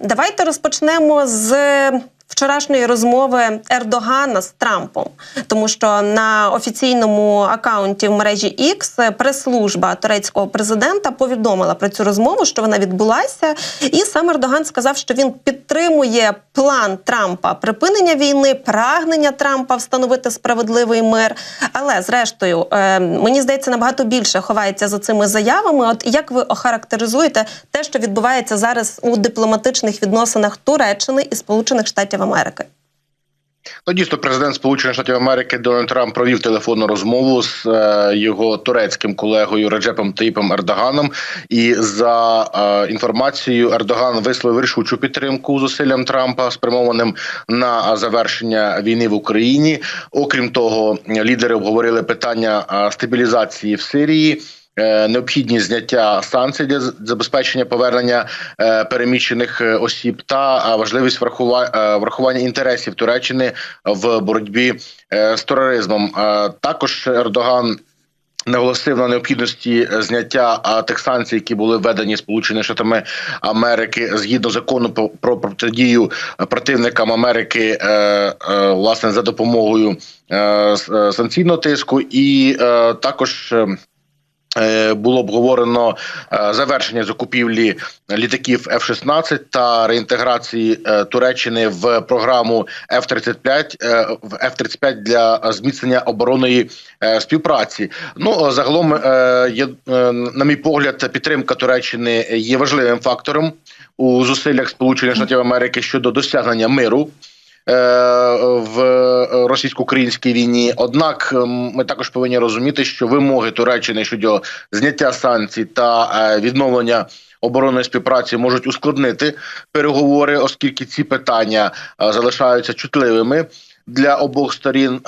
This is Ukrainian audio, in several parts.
давайте розпочнемо з вчорашньої розмови Ердогана з Трампом, тому що на офіційному акаунті в мережі X прес-служба турецького президента повідомила про цю розмову, що вона відбулася, і сам Ердоган сказав, що він підтримує план Трампа припинення війни, прагнення Трампа встановити справедливий мир. Але зрештою, е, мені здається, набагато більше ховається за цими заявами. От як ви охарактеризуєте те, що відбувається зараз у дипломатичних відносинах Туреччини і Сполучених Штатів? Ну, дійсно, президент Сполучених Штатів Америки Дональд Трамп провів телефонну розмову з е, його турецьким колегою Реджепом Таїпом Ердоганом. І за е, інформацією, Ердоган висловив рішучу підтримку зусиллям Трампа, спрямованим на завершення війни в Україні. Окрім того, лідери обговорили питання е, стабілізації в Сирії. Е, необхідність зняття санкцій для забезпечення повернення е, переміщених е, осіб та важливість врахування інтересів Туреччини в боротьбі з тероризмом. Також Ердоган. Наголосив на необхідності зняття тих санкцій, які були введені Сполученими Штатами Америки згідно закону про протидію противникам Америки, власне за допомогою санкційного тиску, і також було обговорено е, завершення закупівлі літаків F-16 та реінтеграції е, Туреччини в програму F-35 в F-35 для зміцнення оборонної співпраці. Ну загалом на мій погляд, підтримка Туреччини є важливим фактором у зусиллях Сполучених Штатів Америки щодо досягнення миру. Е, в російсько-українській війні. Однак ми також повинні розуміти, що вимоги Туреччини щодо зняття санкцій та е, відновлення. Оборонної співпраці можуть ускладнити переговори, оскільки ці питання е, залишаються чутливими для обох сторін.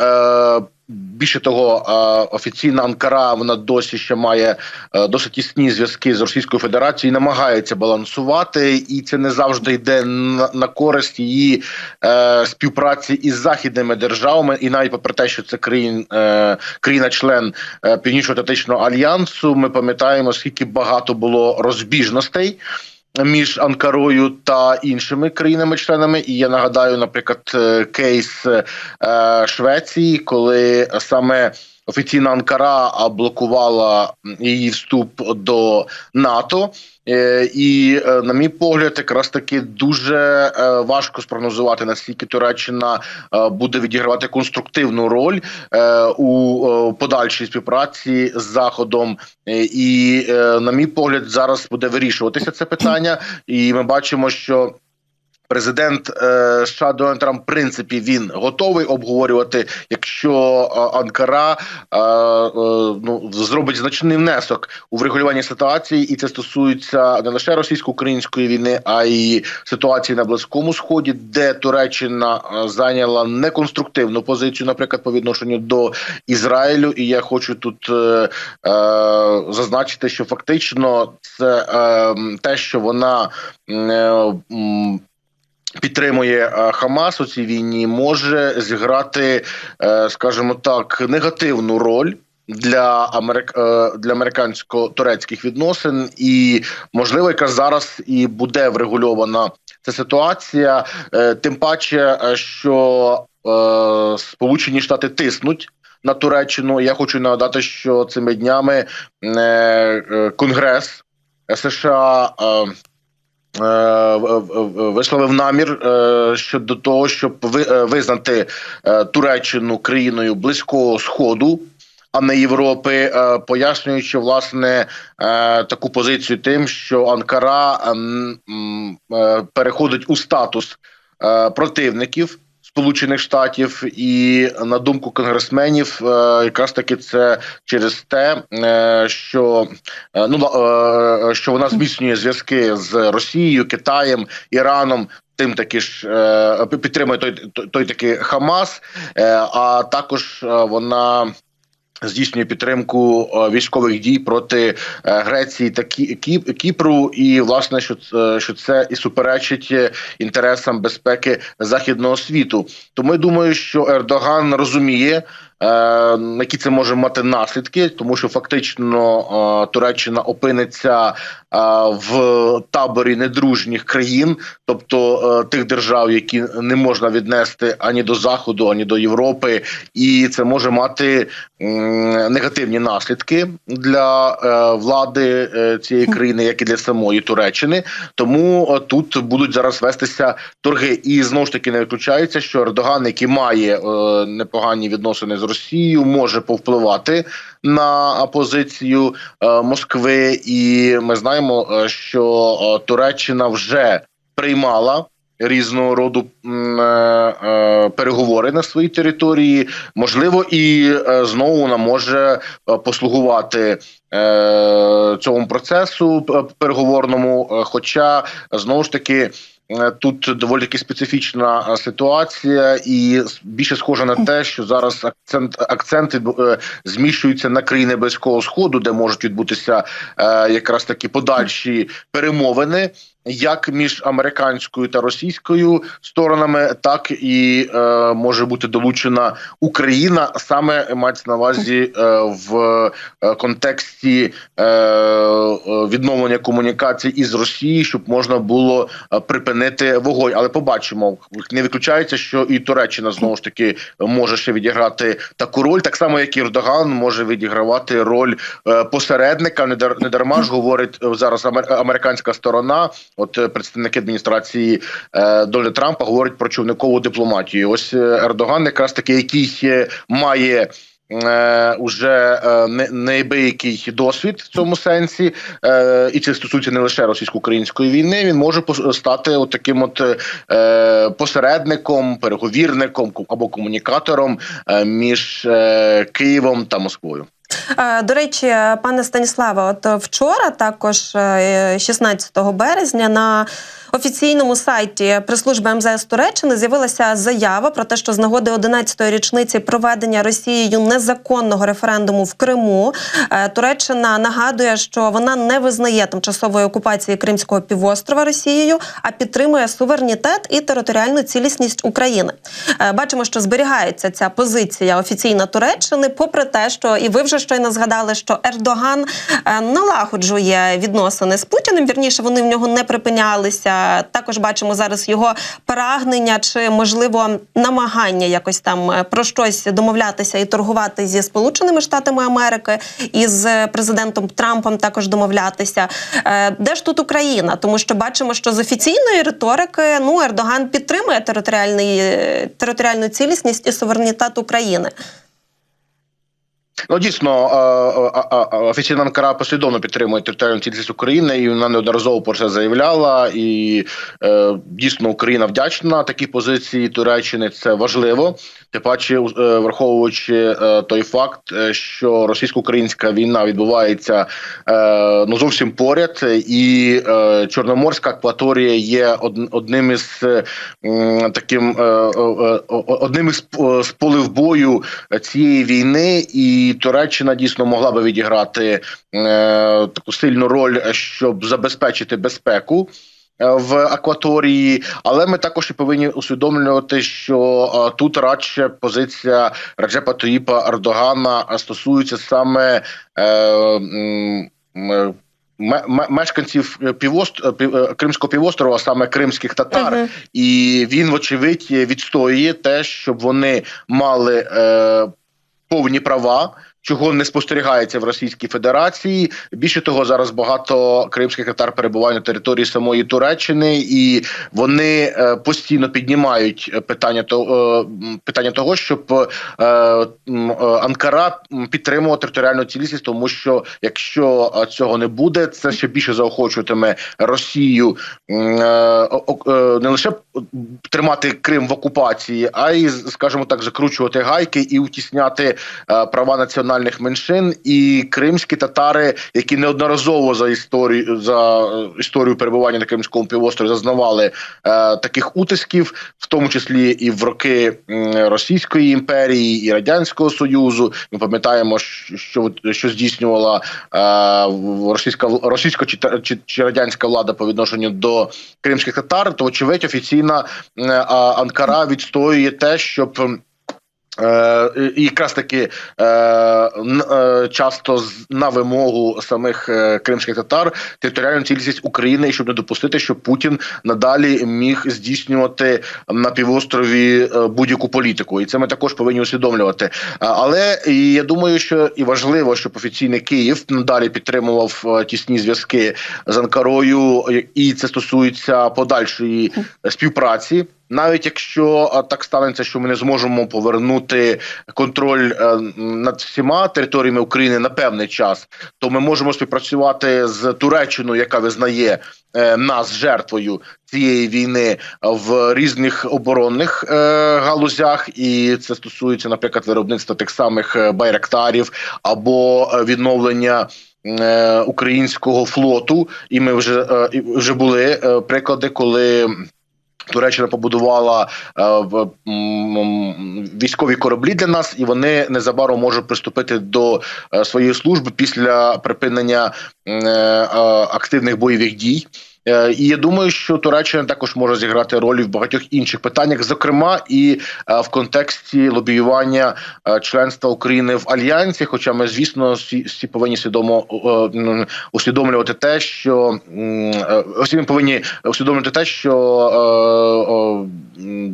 Більше того, офіційна Анкара вона досі ще має досить тісні зв'язки з Російською Федерацією, і намагається балансувати, і це не завжди йде на користь її е, співпраці із західними державами, і навіть попри те, що це країн е, країна-член е, Північно-Атлантичного альянсу. Ми пам'ятаємо, скільки багато було розбіжностей між Анкарою та іншими країнами-членами. І я нагадаю, наприклад, е, кейс е, Швеції, коли саме офіційна Анкара блокувала її вступ до НАТО. Е, і на мій погляд, якраз таки дуже важко спрогнозувати наскільки Туреччина буде відігравати конструктивну роль у подальшій співпраці з заходом, і на мій погляд, зараз буде вирішуватися це питання, і ми бачимо, що Президент е, США Дональд Трамп, в принципі, він готовий обговорювати, якщо е, Анкара е, ну зробить значний внесок у врегулюванні ситуації, і це стосується не лише російсько-української війни, а й ситуації на близькому сході, де Туреччина зайняла неконструктивну позицію, наприклад, по відношенню до Ізраїлю. І я хочу тут е, зазначити, що фактично це е, те, що вона е, Підтримує е, Хамас у цій війні, може зіграти, е, скажімо так, негативну роль для Америк... Е, для американсько-турецьких відносин, і можливо, якраз зараз і буде врегульована ця ситуація, тим паче, що Сполучені Штати тиснуть. На Туреччину я хочу нагадати, що цими днями Конгрес США висловив намір е, щодо того, щоб е, визнати Туреччину країною близького сходу. А не Європи, пояснюючи власне таку позицію, тим, що Анкара переходить у статус противників Сполучених Штатів, і на думку конгресменів, е, якраз таки це через те, е, що е, ну що вона зміцнює зв'язки з Росією, Китаєм, Іраном. Тим таки ж підтримує той той, той таки Хамас, а також вона здійснює підтримку е, військових дій проти е, Греції та Кіпру, і власне, що це, що це і суперечить інтересам безпеки західного світу. Тому я думаю, що Ердоган розуміє е, які це може мати наслідки, тому що фактично е, Туреччина опиниться е, в таборі недружніх країн, тобто е, тих держав, які не можна віднести ані до заходу, ані до Європи, і це може мати негативні наслідки для е, влади е, цієї країни, як і для самої Туреччини. Тому е, тут будуть зараз вестися торги, і знову ж таки не виключається, що Ердоган, який має е, непогані відносини з Росією, може повпливати на позицію е, Москви, і ми знаємо, е, що е, Туреччина вже приймала. Різного роду е, е, переговори на своїй території, можливо, і е, знову вона може е, послугувати е, цьому процесу переговорному. е, Хоча знову ж таки. Е, Тут доволі таки специфічна е, ситуація, і більше схоже на те, що зараз акцент акценти е, зміщуються на країни близького сходу, де можуть відбутися якраз такі подальші перемовини, як між американською та російською сторонами, так і е, може бути долучена Україна, саме мається на увазі е, в е, контексті е, е, відновлення комунікацій із Росією, щоб можна було е, припинити вогонь. Але побачимо, не виключається, що і Туреччина знову ж таки може ще відіграти таку роль, так само як і Ердоган може відігравати роль посередника. Не дар- не дарма ж говорить зараз амер- американська сторона. От е, представники адміністрації е, Дональда Трампа говорять про човникову дипломатію. Ось е, Ердоган, якраз таки, який е, має. Уже не- неабиякий досвід в цьому сенсі, і це стосується не лише російсько-української війни. Він може стати от таким от посередником, переговірником або комунікатором між Києвом та Москвою. Е, До речі, пане Станіславе, от е, вчора, також е, 16 березня, на офіційному сайті прес-служби МЗС Туреччини з'явилася заява про те, що з нагоди 11-ї річниці проведення Росією незаконного референдуму в Криму е, Туреччина нагадує, що вона не визнає тимчасової окупації Кримського півострова Росією, а підтримує суверенітет і територіальну цілісність України. Е, Бачимо, що зберігається ця позиція офіційна Туреччини, попри те, що і ви вже щойно згадали, що Ердоган е, налагоджує відносини з Путіним. Вірніше вони в нього не припинялися. Також бачимо зараз його прагнення чи можливо намагання якось там е, про щось домовлятися і торгувати зі Сполученими Штатами Америки і з президентом Трампом також домовлятися. Е, Де ж тут Україна? Тому що бачимо, що з офіційної риторики ну Ердоган підтримує е, територіальну цілісність і суверенітет України. Ну дійсно офіційна Анкара послідовно підтримує територіальну цілісність України, і вона неодноразово про це заявляла. І е, дійсно Україна вдячна такій позиції Туреччини. Це важливо. Тим паче, е, враховуючи е, той факт, що російсько-українська війна відбувається ну зовсім поряд, і Чорноморська акваторія є одним із таким одним із полів бою цієї війни, і Туреччина дійсно могла би відіграти е, таку сильну роль, щоб забезпечити безпеку. е, В акваторії, але ми також і повинні усвідомлювати, що е, тут радше позиція Раджепа Тоїпа Ердогана е, стосується саме е, ме- мешканців півост... е, пів- е, Кримського півострова, саме кримських татар, Мгм. і він, вочевидь, відстоює те, щоб вони мали е, повні права. Чого не спостерігається в Російській Федерації. Більше того, зараз багато кримських татар перебувають на території самої Туреччини, і вони е, постійно піднімають питання того, е, питання того, щоб е, Анкара підтримувала територіальну цілісність, тому що якщо цього не буде, це ще більше заохочуватиме Росію не лише тримати Крим в окупації, а й скажімо так, закручувати гайки і утісняти е, права національних меншин. І кримські татари, які неодноразово за історію за е, історію перебування на Кримському півострові зазнавали е, таких утисків, в тому числі і в роки Російської імперії і радянського союзу. Ми пам'ятаємо, що що, здійснювала російська російська чи, чи, чи радянська влада по відношенню до кримських татар, то очевидь офіційна е, а, Анкара відстоює те, щоб. Е, і якраз таки е, е, часто на вимогу самих кримських татар територіальну цілісність України, щоб не допустити, щоб Путін надалі міг здійснювати на півострові будь-яку політику, і це ми також повинні усвідомлювати. Але я думаю, що і важливо, щоб офіційний Київ надалі підтримував тісні зв'язки з Анкарою, і це стосується подальшої співпраці. Навіть якщо так станеться, що ми не зможемо повернути контроль е, над всіма територіями України на певний час, то ми можемо співпрацювати з Туреччиною, яка визнає е, нас жертвою цієї війни в різних оборонних е, галузях, і це стосується, наприклад, виробництва тих самих е, байрактарів або е, відновлення. е, Українського флоту, і ми вже е, вже були е, приклади, коли Туреччина побудувала е, військові кораблі для нас, і вони незабаром можуть приступити до е, своєї служби після припинення е, активних бойових дій. Е, І я думаю, що Туреччина також може зіграти роль в багатьох інших питаннях, зокрема і е, в контексті лобіювання е, членства України в альянсі. Хоча ми, звісно, всі, повинні свідомо е, усвідомлювати те, що всі повинні усвідомлювати те, що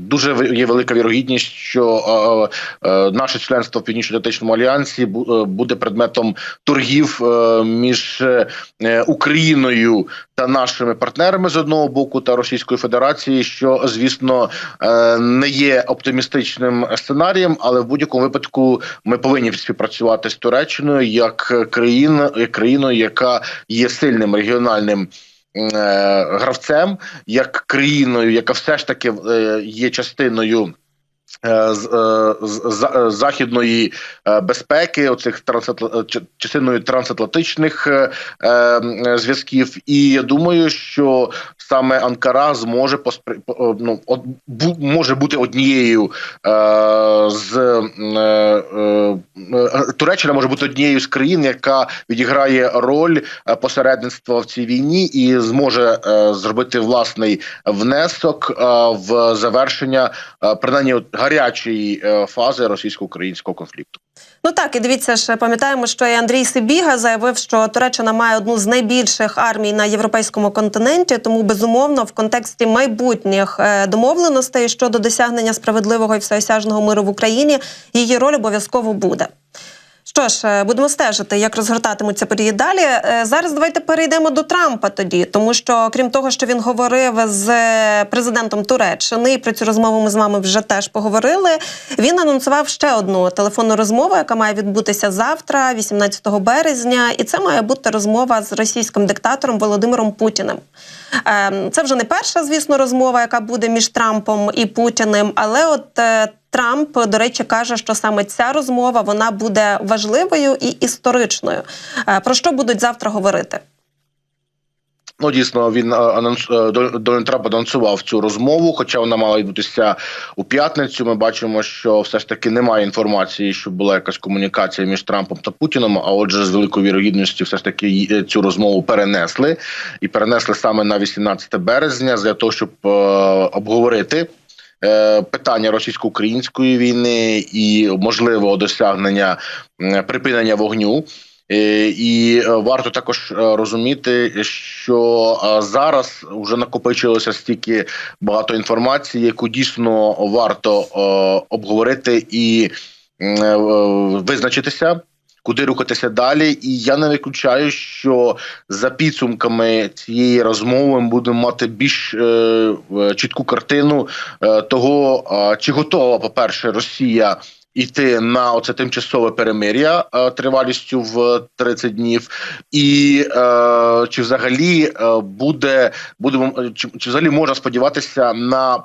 дуже є велика вірогідність, що е, е, наше членство в північно-атлантичному альянсі бу- е, буде предметом торгів е, між е, Україною та нашими партнерами з одного боку та Російською Федерацією, що звісно е, не є оптимістичним сценарієм, але в будь-якому випадку ми повинні співпрацювати з Туреччиною як країна, як країною, яка є сильним регіональним. Е, Гравцем як країною, яка все ж таки е, є частиною е, з- з- е, західної е, безпеки, оцих частиною трансатлантичних е, е, зв'язків, і я думаю, що саме Анкара зможе поспри... по- ну, може бути однією е, з е, е, е, Туреччина може бути однією з країн, яка відіграє роль е, посередництва в цій війні і зможе е, зробити власний внесок е, в завершення е, принаймні гарячої е, фази російсько-українського конфлікту. Ну так, і дивіться ж, пам'ятаємо, що і Андрій Сибіга заявив, що Туреччина має одну з найбільших армій на європейському континенті. Тому безумовно, в контексті майбутніх е, домовленостей щодо досягнення справедливого і всеосяжного миру в Україні її роль обов'язково буде. Що ж, е, будемо стежити, як розгортатимуться події далі. Е, Зараз давайте перейдемо до Трампа тоді, тому що крім того, що він говорив з е, президентом Туреччини, і про цю розмову ми з вами вже теж поговорили. Він анонсував ще одну телефонну розмову, яка має відбутися завтра, 18 березня, і це має бути розмова з російським диктатором Володимиром Путіним. Ем, Це вже не перша, звісно, розмова, яка буде між Трампом і Путіним, але от. Трамп, до речі, каже, що саме ця розмова вона буде важливою і історичною. Е, Про що будуть завтра говорити? Ну дійсно він е, анонс е, Дональд Трамп анонсував цю розмову, хоча вона мала відбутися у п'ятницю. Ми бачимо, що все ж таки немає інформації, що була якась комунікація між Трампом та Путіном. А отже, з великою вірогідністю, все ж таки цю розмову перенесли і перенесли саме на 18 березня для того, щоб обговорити. Е, Питання російсько-української війни і можливого досягнення припинення вогню. Е, І е, варто також розуміти, що зараз вже накопичилося стільки багато інформації, яку дійсно варто обговорити і визначитися. Куди рухатися далі, і я не виключаю, що за підсумками цієї розмови ми будемо мати більш е, чітку картину е, того, е, чи готова, по-перше, Росія йти на оце тимчасове перемир'я е, тривалістю в 30 днів, і е, чи взагалі е, буде будемо чи, чи взагалі можна сподіватися на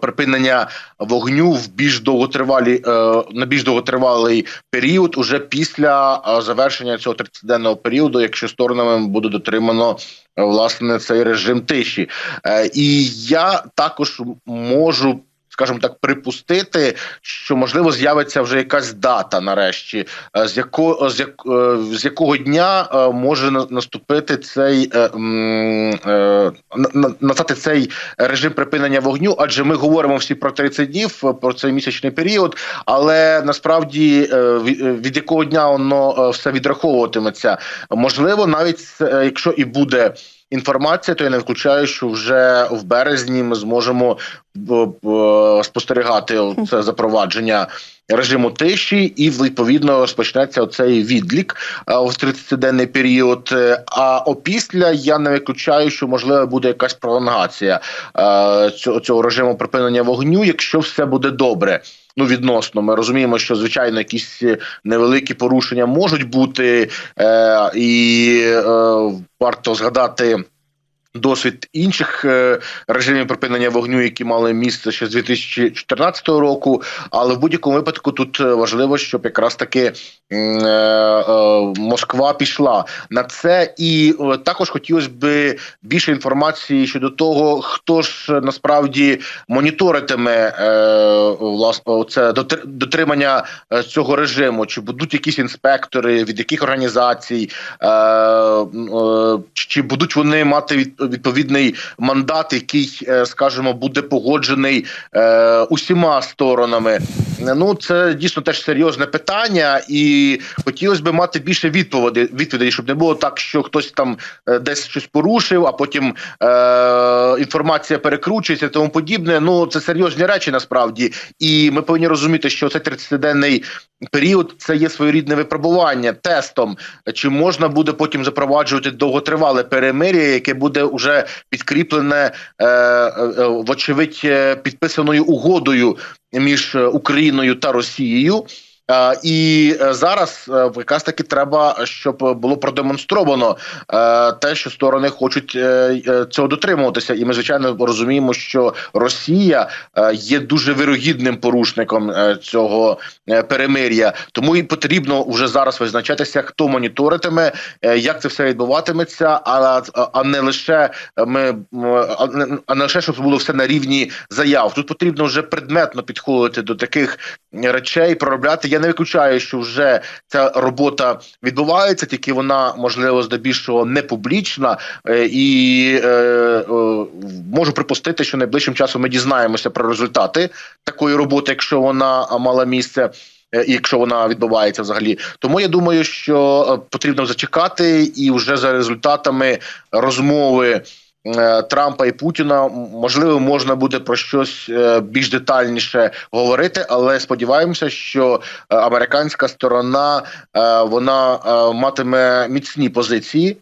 припинення вогню в більш довготривалі е, на більш довготривалий період, уже після е, завершення цього 30-денного періоду, якщо сторонами буде дотримано е, власне цей режим тиші. Е, І я також можу скажімо так, припустити, що можливо з'явиться вже якась дата нарешті, е, з якого з, як, е, з якого дня е, може на- наступити цей е, е, настати цей режим припинення вогню, адже ми говоримо всі про 30 днів, е, про цей місячний період, але насправді е, від, е, якого дня воно е, все відраховуватиметься, можливо, навіть е, якщо і буде. Інформація, то я не включаю, що вже в березні ми зможемо б- б- спостерігати це запровадження режиму тиші, і відповідно розпочнеться оцей відлік е, в 30-денний період. Е, А опісля я не виключаю, що можливо буде якась пролонгація е, цього, режиму припинення вогню, якщо все буде добре. Ну, відносно, ми розуміємо, що звичайно якісь невеликі порушення можуть бути, е, і е, варто згадати. Досвід інших е, режимів припинення вогню, які мали місце ще з 2014 року. Але в будь-якому випадку тут е, важливо, щоб якраз таки е, Москва пішла на це, і також хотілося б більше інформації щодо того, хто ж насправді моніторитиме власне це дотримання цього режиму, чи будуть якісь інспектори, від яких організацій, чи будуть вони мати від- відповідний мандат, який, е, скажімо, буде погоджений е, усіма сторонами. Ну це дійсно теж серйозне питання, і хотілося б мати більше відповідей, відповідей, щоб не було так, що хтось там е, десь щось порушив, а потім е, інформація перекручується, і тому подібне. Ну це серйозні речі насправді, і ми повинні розуміти, що цей 30-денний період це є своєрідне випробування тестом, чи можна буде потім запроваджувати довготривале перемир'я, яке буде вже підкріплене е, е, вочевидь е, підписаною угодою між Україною та Росією. Е, І е, зараз е, якраз таки треба, щоб було продемонстровано те, що сторони хочуть цього дотримуватися, і ми звичайно розуміємо, що Росія є дуже вирогідним порушником цього перемир'я. Тому і потрібно вже зараз визначатися, хто моніторитиме, як це все відбуватиметься, а, а не лише ми а не лише щоб було все на рівні заяв. Тут потрібно вже предметно підходити до таких речей, проробляти. Я не виключаю, що вже ця робота відбувається, тільки вона можливо здебільшого не публічна, е, і е, е, можу припустити, що найближчим часом ми дізнаємося про результати такої роботи, якщо вона мала місце. е, і Якщо вона відбувається взагалі, тому я думаю, що е, потрібно зачекати, і вже за результатами розмови Трампа і Путіна можливо можна буде про щось е, більш детальніше говорити, але сподіваємося, що е, американська сторона е, вона е, матиме міцні позиції.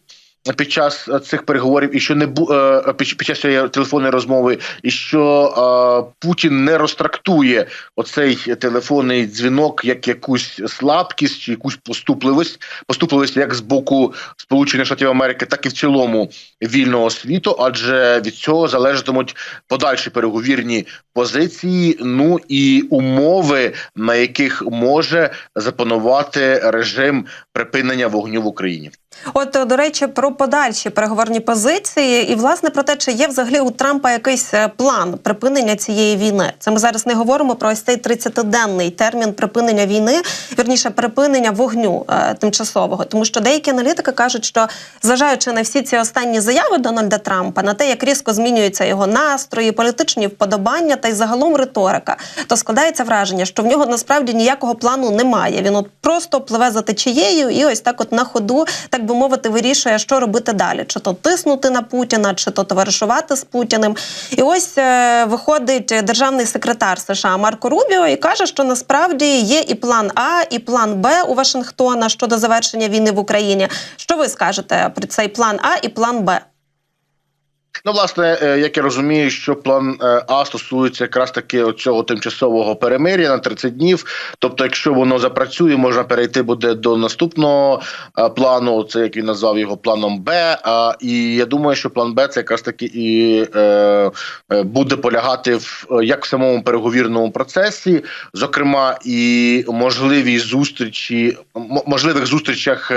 Під час е, цих переговорів, і що не бу е, під, під час цієї телефонної розмови, і що е, Путін не розтрактує оцей телефонний дзвінок як якусь слабкість чи якусь поступливість, поступливість як з боку Сполучених Штатів Америки, так і в цілому вільного світу, адже від цього залежатимуть подальші переговірні позиції, ну і умови, на яких може запанувати режим припинення вогню в Україні. От до речі, про подальші переговорні позиції, і власне про те, чи є взагалі у Трампа якийсь е, план припинення цієї війни. Це ми зараз не говоримо про ось цей 30-денний термін припинення війни, вірніше припинення вогню е, тимчасового, тому що деякі аналітики кажуть, що зважаючи на всі ці останні заяви Дональда Трампа, на те, як різко змінюються його настрої, політичні вподобання та й загалом риторика, то складається враження, що в нього насправді ніякого плану немає. Він от просто пливе за течією і ось так, от на ходу, так би мовити, вирішує, що робити далі: чи то тиснути на Путіна, чи то товаришувати з Путіним. І ось е, виходить державний секретар США Марко Рубіо і каже, що насправді є і план А, і план Б у Вашингтона щодо завершення війни в Україні. Що ви скажете про цей план А і план Б? Ну, власне, е, як я розумію, що план е, А стосується якраз таки цього тимчасового перемир'я на 30 днів. Тобто, якщо воно запрацює, можна перейти буде до наступного е, плану. Це як він назвав його планом Б. А і я думаю, що план Б це якраз таки і буде полягати в як в самому переговірному процесі, зокрема, і можливій зустрічі, можливих зустрічах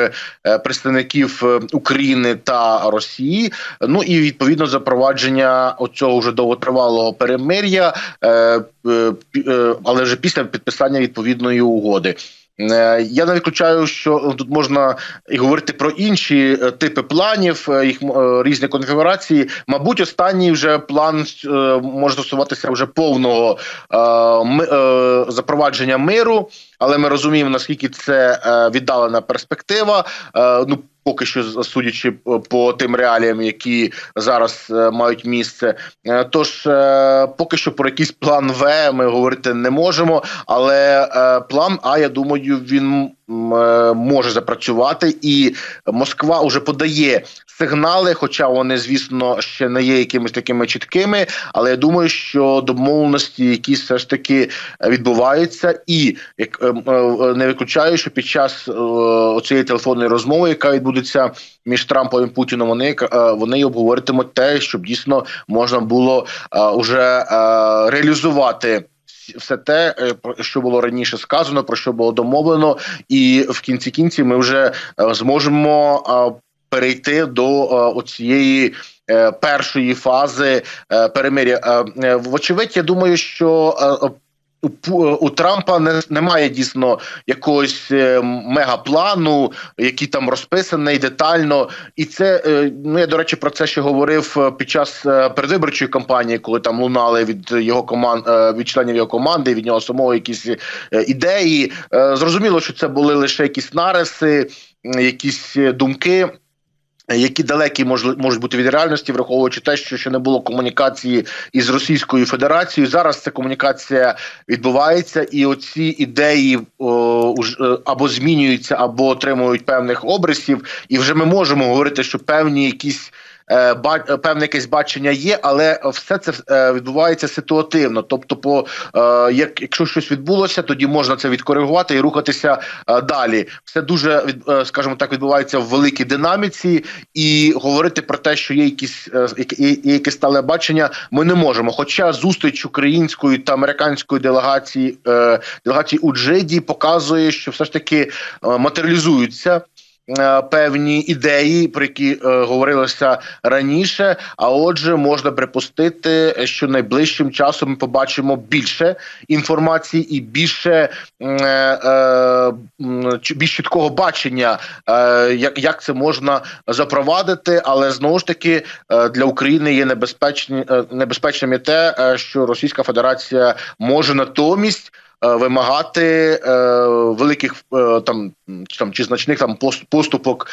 представників України та Росії. Ну і відповідно відповідно запровадження оцього вже довготривалого перемир'я, е, е, е, але вже після підписання відповідної угоди. Я не виключаю, що тут можна і говорити про інші типи планів, їх різні конфігурації. Мабуть, останній вже план може стосуватися вже повного запровадження миру, але ми розуміємо наскільки це е, віддалена перспектива. Е, Ну поки що судячи по- по тим реаліям, які зараз е, мають місце. Е, Тож е, поки що про якийсь план В ми говорити не можемо. Але е, план А, я думаю, він е, може запрацювати, і Москва вже подає сигнали, хоча вони, звісно, ще не є якимись такими чіткими. Але я думаю, що домовленості, якісь все ж таки е, відбуваються, і як е, е, не виключаю, що під час е, оцієї телефонної розмови, яка відбудеться між Трампом і Путіном, вони е, вони обговоритимуть те, щоб дійсно можна було е, уже е, реалізувати. Все те, е, що було раніше сказано, про що було домовлено, і в кінці кінці ми вже е, зможемо е, перейти до цієї першої фази перемир'я. Вочевидь, я думаю, що у у Трампа не немає дійсно якогось е, мегаплану, який там розписаний детально. І це е, ну я до речі про це ще говорив е, під час е, передвиборчої кампанії, коли там лунали від його команд е, від членів його команди, від нього самого якісь е, ідеї. Е, Зрозуміло, що це були лише якісь нариси, якісь е, думки. Які далекі можуть бути від реальності, враховуючи те, що ще не було комунікації із Російською Федерацією. Зараз ця комунікація відбувається, і оці ідеї о, уж- е, або змінюються, або отримують певних обрисів. І вже ми можемо говорити, що певні якісь. Е, е, Певне якесь бачення є, але все це е, відбувається ситуативно. Тобто, по як якщо щось відбулося, тоді можна це відкоригувати і рухатися далі. Все дуже скажімо так відбувається в великій динаміці, і говорити про те, що є якісь які- є, є якесь стале бачення, ми не можемо. Хоча зустріч української та американської делегації делегації у Джиді показує, що все ж таки матеріалізуються. Е, Певні ідеї, про які е, говорилося раніше. А отже, можна припустити, що найближчим часом ми побачимо більше інформації і більше е, більш чіткого бачення, як, як це можна запровадити. Але знову ж таки для України є небезпечні небезпечним є те, що Російська Федерація може натомість. Е, Вимагати е, великих е, там там чи значних там поступок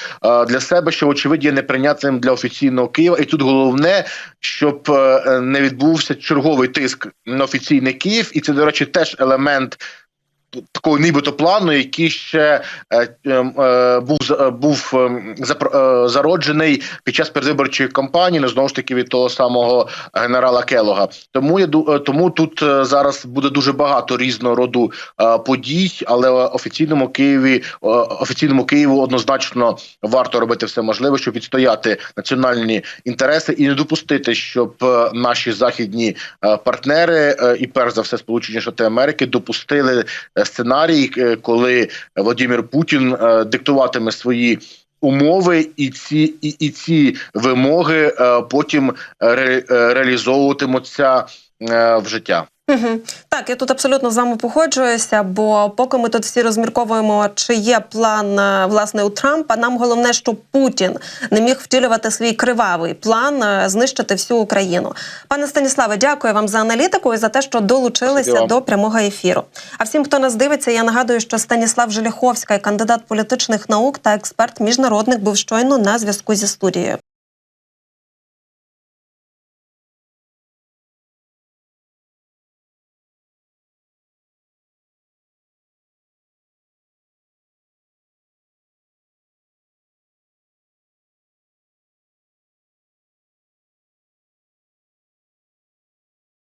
для себе, що очевидно є неприйнятним для офіційного Києва, і тут головне, щоб не відбувся черговий тиск на офіційний Київ, і це до речі теж елемент такого нібито плану, який ще е, е, е, був був е, е, зароджений під час передвиборчої кампанії, ну знову ж таки від того самого генерала Келога. Тому я тому тут зараз буде дуже багато різного роду подій, але офіційному Києві офіційному Києву однозначно варто робити все можливе, щоб відстояти національні інтереси і не допустити, щоб наші західні партнери і перш за все Сполучені Штати Америки допустили сценарій, е, коли Владимир Путін е, диктуватиме свої. Умови і ці і, і ці вимоги е, потім ре, е, реалізовуватимуться е, в життя. Угу. Так, я тут абсолютно з вами погоджуюся, бо поки ми тут всі розмірковуємо, чи є план е, власне у Трампа, нам головне, щоб Путін не міг втілювати свій кривавий план е, знищити всю Україну. Пане Станіславе, дякую вам за аналітику і за те, що долучилися Спасибі до прямого ефіру. А всім, хто нас дивиться, я нагадую, що Станіслав Желяховський, кандидат політичних наук та експерт міжнародник, був щойно на зв'язку зі студією.